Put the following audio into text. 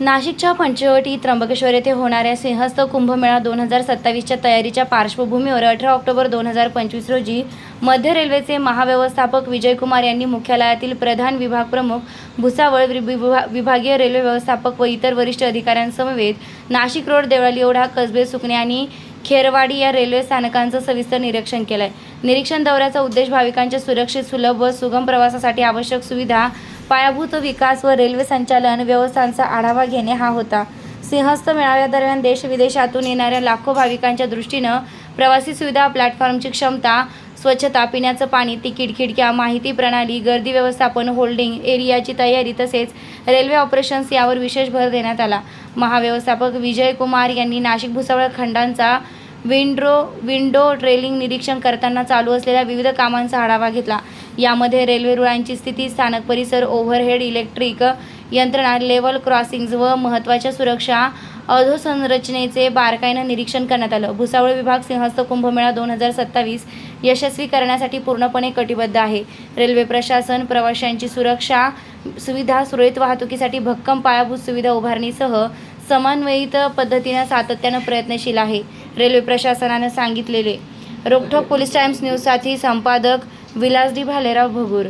नाशिकच्या पंचवटी त्र्यंबकेश्वर येथे होणाऱ्या सिंहस्थ कुंभमेळा दोन हजार सत्तावीसच्या तयारीच्या पार्श्वभूमीवर अठरा ऑक्टोबर दोन हजार पंचवीस रोजी मध्य रेल्वेचे महाव्यवस्थापक विजयकुमार यांनी मुख्यालयातील प्रधान विभाग प्रमुख भुसावळ विभा- विभागीय रेल्वे व्यवस्थापक व इतर वरिष्ठ अधिकाऱ्यांसमवेत नाशिक रोड देवळाली ओढा कसबे सुकणे आणि खेरवाडी या रेल्वे स्थानकांचं सविस्तर निरीक्षण केलं आहे निरीक्षण दौऱ्याचा उद्देश भाविकांच्या सुरक्षित सुलभ व सुगम प्रवासासाठी आवश्यक सुविधा पायाभूत विकास व रेल्वे संचालन व्यवस्थांचा आढावा घेणे हा होता. सिंहस्थ मेळाव्यादरम्यान देश विदेशातून येणाऱ्या लाखो भाविकांच्या दृष्टीनं प्रवासी सुविधा प्लॅटफॉर्मची क्षमता स्वच्छता पिण्याचं पाणी तिकीट खिडक्या माहिती प्रणाली गर्दी व्यवस्थापन होल्डिंग एरियाची तयारी तसेच रेल्वे ऑपरेशन्स यावर विशेष भर देण्यात आला. महाव्यवस्थापक विजय कुमार यांनी नाशिक भुसावळ खंडांचा विंड्रो विंडो ट्रेलिंग निरीक्षण करताना चालू असलेल्या विविध कामांचा आढावा घेतला. यामध्ये रेल्वे रुळांची स्थिती स्थानक परिसर ओव्हरहेड इलेक्ट्रिक यंत्रणा लेवल क्रॉसिंग्ज व महत्त्वाच्या सुरक्षा अधोसंरचनेचे बारकाईनं निरीक्षण करण्यात आलं. भुसावळ विभाग सिंहस्थ कुंभमेळा दोन हजार सत्तावीस यशस्वी करण्यासाठी पूर्णपणे कटिबद्ध आहे. रेल्वे प्रशासन प्रवाशांची सुरक्षा सुविधा सुरळीत वाहतुकीसाठी भक्कम पायाभूत सुविधा उभारणीसह समन्वयित पद्धतीनं सातत्यानं प्रयत्नशील आहे रेल्वे प्रशासनानं सांगितलेले. रोकठोक पोलीस टाइम्स न्यूजसाठी संपादक विलास डी भालेराव भगूर.